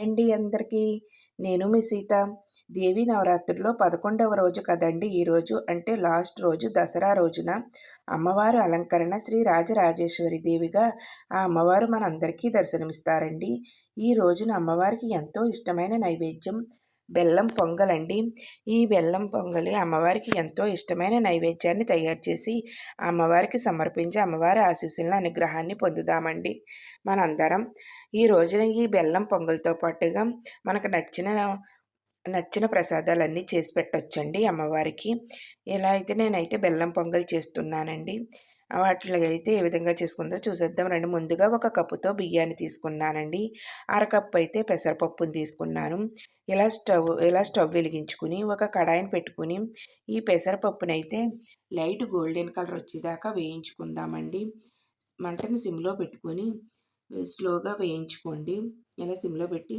అండి అందరికీ. నేను మీ సీత. దేవి నవరాత్రుల్లో పదకొండవ రోజు కదండి ఈరోజు అంటే లాస్ట్ రోజు దసరా రోజున అమ్మవారు అలంకరణ శ్రీ రాజరాజేశ్వరి దేవిగా ఆ అమ్మవారు మనందరికీ దర్శనమిస్తారండి. ఈ రోజున అమ్మవారికి ఎంతో ఇష్టమైన నైవేద్యం బెల్లం పొంగలండి. ఈ బెల్లం పొంగలి అమ్మవారికి ఎంతో ఇష్టమైన నైవేద్యాన్ని తయారు చేసి అమ్మవారికి సమర్పించి అమ్మవారి ఆశీస్సులను అనుగ్రహాన్ని పొందుదామండి. మనందరం ఈ రోజున ఈ బెల్లం పొంగల్తో పాటుగా మనకు నచ్చిన నచ్చిన ప్రసాదాలన్నీ చేసి పెట్టొచ్చండి అమ్మవారికి. ఇలా అయితే నేనైతే బెల్లం పొంగల్ చేస్తున్నానండి. వాటిలో అయితే ఏ విధంగా చేసుకుందో చూసేద్దాం. రండి ముందుగా ఒక కప్పుతో బియ్యాన్ని తీసుకున్నానండి. అరకప్పు అయితే పెసరపప్పుని తీసుకున్నాను. ఇలా స్టవ్ ఇలా స్టవ్ వెలిగించుకుని ఒక కడాయిని పెట్టుకుని ఈ పెసరపప్పునైతే లైట్ గోల్డెన్ కలర్ వచ్చేదాకా వేయించుకుందామండి. మంటను సిమ్లో పెట్టుకొని స్లోగా వేయించుకోండి. ఇలా సిమ్లో పెట్టి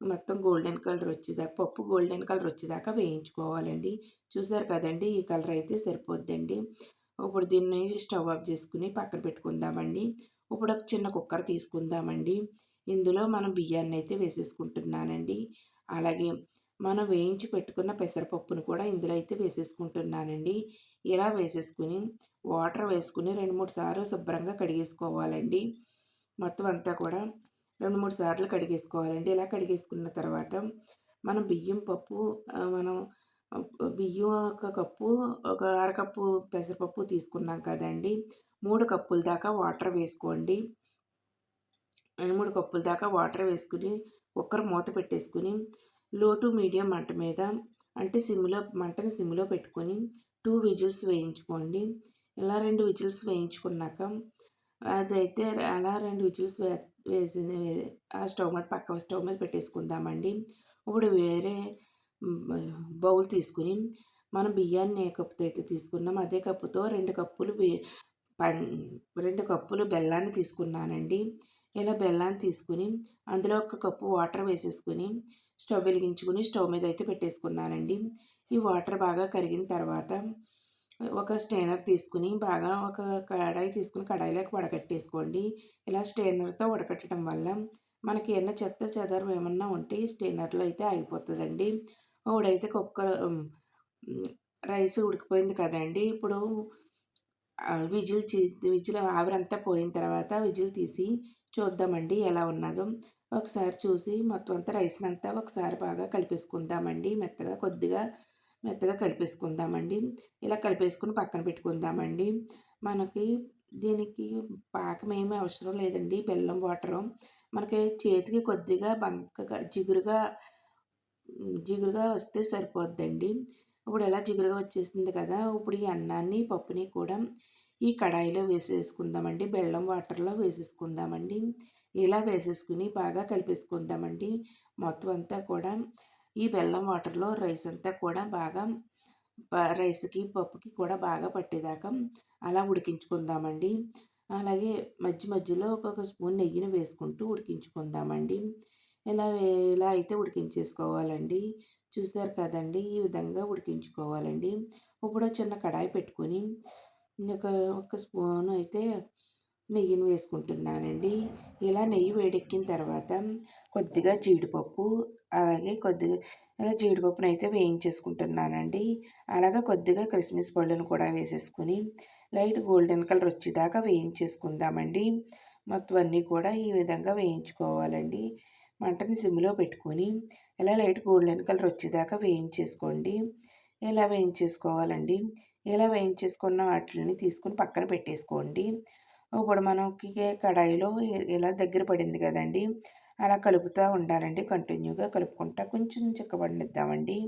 మొత్తం గోల్డెన్ కలర్ వచ్చేదాకా పప్పు గోల్డెన్ కలర్ వచ్చేదాకా వేయించుకోవాలండి. చూసారు కదండి ఈ కలర్ అయితే సరిపోద్దండి. ఇప్పుడు దీన్ని స్టవ్ ఆఫ్ చేసుకుని పక్కన పెట్టుకుందామండి. ఇప్పుడు ఒక చిన్న కుక్కర్ తీసుకుందామండి. ఇందులో మనం బియ్యాన్ని అయితే వేసేసుకుంటున్నానండి. అలాగే మనం వేయించి పెట్టుకున్న పెసరపప్పును కూడా ఇందులో అయితే వేసేసుకుంటున్నానండి. ఇలా వేసేసుకుని వాటర్ వేసుకుని రెండు మూడు సార్లు శుభ్రంగా కడిగేసుకోవాలండి. మొత్తం అంతా కూడా రెండు మూడు సార్లు కడిగేసుకోవాలండి. ఇలా కడిగేసుకున్న తర్వాత మనం బియ్యం పప్పు మనం బియ్యం ఒక కప్పు ఒక అరకప్పు పెసరపప్పు తీసుకున్నాం కదండి. మూడు కప్పుల దాకా వాటర్ వేసుకోండి. రెండు మూడు కప్పుల దాకా వాటర్ వేసుకుని కుక్కర్ మూత పెట్టేసుకుని లో టు మీడియం మంట మీద అంటే సిమ్లో మంటని సిమ్లో పెట్టుకొని టూ విజిల్స్ వేయించుకోండి. ఇలా రెండు విజిల్స్ వేయించుకున్నాక అదైతే అలా రెండు విజిల్స్ వే వేసింది ఆ స్టవ్ మీద పక్క స్టవ్ మీద పెట్టేసుకుందామండి. ఇప్పుడు వేరే బౌల్ తీసుకుని మనం బియ్యాన్ని ఏ కప్పుతో అయితే తీసుకున్నాం అదే కప్పుతో రెండు కప్పులు రెండు కప్పులు బెల్లాన్ని తీసుకున్నానండి. ఇలా బెల్లాన్ని తీసుకుని అందులో ఒక కప్పు వాటర్ వేసేసుకుని స్టవ్ వెలిగించుకుని స్టవ్ మీద అయితే పెట్టేసుకున్నానండి. ఈ వాటర్ బాగా కరిగిన తర్వాత ఒక స్టెయినర్ తీసుకుని బాగా ఒక కడాయి తీసుకుని కడాయిలోకి వడకట్టేసుకోండి. ఇలా స్టైనర్తో వడకట్టడం వల్ల మనకి ఏమన్నా చెత్త చెదరం ఏమన్నా ఉంటే స్టైనర్లో స్టెయినర్లో అయితే ఆగిపోతుందండి. ఒకడైతే కుక్కర్ రైస్ ఉడికిపోయింది కదండి. ఇప్పుడు విజిల్ విజిల్ ఆవిరంతా పోయిన తర్వాత విజిల్ తీసి చూద్దామండి ఎలా ఉన్నదో. ఒకసారి చూసి మొత్తం అంతా రైస్ని అంతా ఒకసారి బాగా కలిపేసుకుందామండి. మెత్తగా కొద్దిగా మెత్తగా కలిపేసుకుందామండి. ఇలా కలిపేసుకుని పక్కన పెట్టుకుందామండి. మనకి దీనికి పాకం ఏమీ అవసరం లేదండి. బెల్లం వాటరు. మనకి చేతికి కొద్దిగా బంకగా జిగురుగా జిగురుగా వస్తే సరిపోద్దండి. ఇప్పుడు ఎలా జిగురుగా వచ్చేసింది కదా ఇప్పుడు ఈ అన్నాన్ని పప్పుని కూడా ఈ కడాయిలో వేసేసుకుందామండి. బెల్లం వాటర్లో వేసేసుకుందామండి. ఇలా వేసేసుకుని బాగా కలిపేసుకుందామండి. మొత్తం అంతా కూడా ఈ బెల్లం వాటర్లో రైస్ అంతా కూడా బాగా రైస్కి పప్పుకి కూడా బాగా పట్టేదాకా అలా ఉడికించుకుందామండి. అలాగే మధ్య మధ్యలో ఒక్కొక్క స్పూన్ నెయ్యిని వేసుకుంటూ ఉడికించుకుందామండి. ఇలా ఇలా అయితే ఉడికించేసుకోవాలండి. చూసారు కదండి ఈ విధంగా ఉడికించుకోవాలండి. ఇప్పుడు చిన్న కడాయి పెట్టుకొని ఒక ఒక స్పూన్ అయితే నెయ్యిని వేసుకుంటున్నానండి. ఇలా నెయ్యి వేడెక్కిన తర్వాత కొద్దిగా జీడిపప్పు అలాగే కొద్దిగా ఇలా జీడిపప్పును అయితే వేయించేసుకుంటున్నానండి. అలాగే కొద్దిగా క్రిస్మస్ పళ్ళను కూడా వేసేసుకుని లైట్ గోల్డెన్ కలర్ వచ్చేదాకా వేయించేసుకుందామండి. మొత్తం అన్నీ కూడా ఈ విధంగా వేయించుకోవాలండి. మంటని సిమ్లో పెట్టుకొని ఇలా లైట్ గోల్డెన్ కలర్ వచ్చేదాకా వేయించేసుకోండి. ఇలా వేయించేసుకోవాలండి? ఇలా వేయించేసుకున్న వాటిని తీసుకుని పక్కన పెట్టేసుకోండి. ఇప్పుడు మనకి కడాయిలో ఇలా దగ్గర పడింది కదండి అలా కలుపుతూ ఉండాలండి. కంటిన్యూగా కలుపుకుంటా కొంచెం చిక్కబడిద్దామండి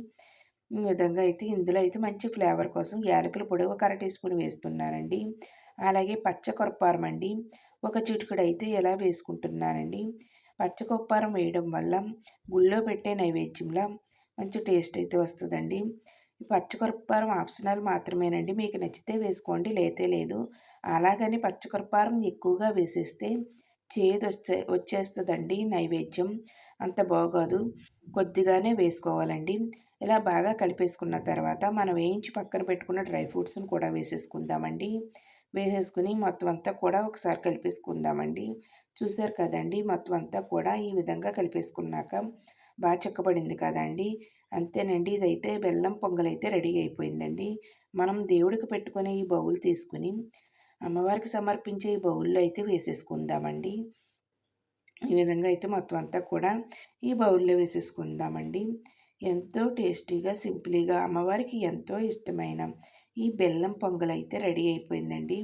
ఈ విధంగా అయితే ఇందులో అయితే మంచి ఫ్లేవర్ కోసం యాలకుల పొడి ఒక అర టీ స్పూన్ వేస్తున్నానండి. అలాగే పచ్చ కొరపారం అండి ఒక చిటుకుడు అయితే ఇలా వేసుకుంటున్నానండి. పచ్చకొప్పారం వేయడం వల్ల గుళ్ళో పెట్టే నైవేద్యంలో మంచి టేస్ట్ అయితే వస్తుందండి. పచ్చకొరపారం ఆప్షనల్ మాత్రమేనండి. మీకు నచ్చితే వేసుకోండి లేతే లేదు. అలాగని పచ్చకొరపారం ఎక్కువగా వేసేస్తే చేదు వచ్చే వచ్చేస్తుందండి నైవేద్యం. అంత బాగోదు. కొద్దిగానే వేసుకోవాలండి. ఇలా బాగా కలిపేసుకున్న తర్వాత మనం వేయించి పక్కన పెట్టుకున్న డ్రై ఫ్రూట్స్ని కూడా వేసేసుకుందామండి. వేసేసుకుని మొత్తం అంతా కూడా ఒకసారి కలిపేసుకుందామండి. చూసారు కదండి. మొత్తం అంతా కూడా ఈ విధంగా కలిపేసుకున్నాక బాగా చిక్కబడింది కదండి. అంతేనండి. ఇదైతే బెల్లం పొంగల్ అయితే రెడీ అయిపోయిందండి. మనం దేవుడికి పెట్టుకునే ఈ బౌల్ తీసుకుని అమ్మవారికి సమర్పించే ఈ బౌల్లో అయితే వేసేసుకుందామండి. ఈ విధంగా అయితే మొత్తం అంతా కూడా ఈ బౌల్లో వేసేసుకుందామండి. ఎంతో టేస్టీగా సింపుల్గా అమ్మవారికి ఎంతో ఇష్టమైన ఈ బెల్లం పొంగల్ అయితే రెడీ అయిపోయిందండి.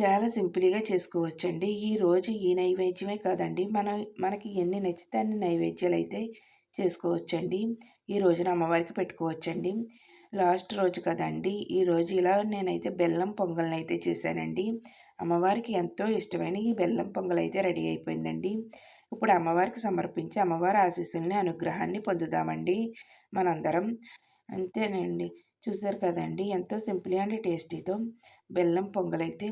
చాలా సింపుల్గా చేసుకోవచ్చండి. ఈరోజు ఈ నైవేద్యమే కాదండి. మనం మనకి ఎన్ని నచ్చితే అన్ని నైవేద్యాలు అయితే చేసుకోవచ్చండి. ఈ రోజున అమ్మవారికి పెట్టుకోవచ్చండి. లాస్ట్ రోజు కదండి. ఈరోజు ఇలా నేనైతే బెల్లం పొంగల్ని అయితే చేశానండి. అమ్మవారికి ఎంతో ఇష్టమైన ఈ బెల్లం పొంగల్ అయితే రెడీ అయిపోయిందండి. ఇప్పుడు అమ్మవారికి సమర్పించి అమ్మవారి ఆశీస్సుల్ని అనుగ్రహాన్ని పొందుదామండి మనందరం. అంతేనండి. చూసారు కదండి. ఎంతో సింపుల్ అండ్ టేస్టీతో బెల్లం పొంగల్ అయితే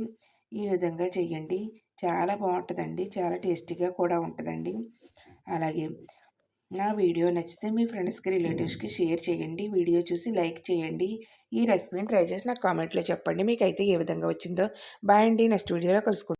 ఈ విధంగా చేయండి చాలా బాగుంటుందండి చాలా టేస్టీగా కూడా ఉంటుందండి. అలాగే నా వీడియో నచ్చితే మీ ఫ్రెండ్స్కి రిలేటివ్స్కి షేర్ చేయండి వీడియో చూసి లైక్ చేయండి ఈ రెసిపీని ట్రై చేసి నాకు కామెంట్లో చెప్పండి. మీకు అయితే ఏ విధంగా వచ్చిందో. బాయ్ అండి. నెక్స్ట్ వీడియోలో కలుసుకుంటాం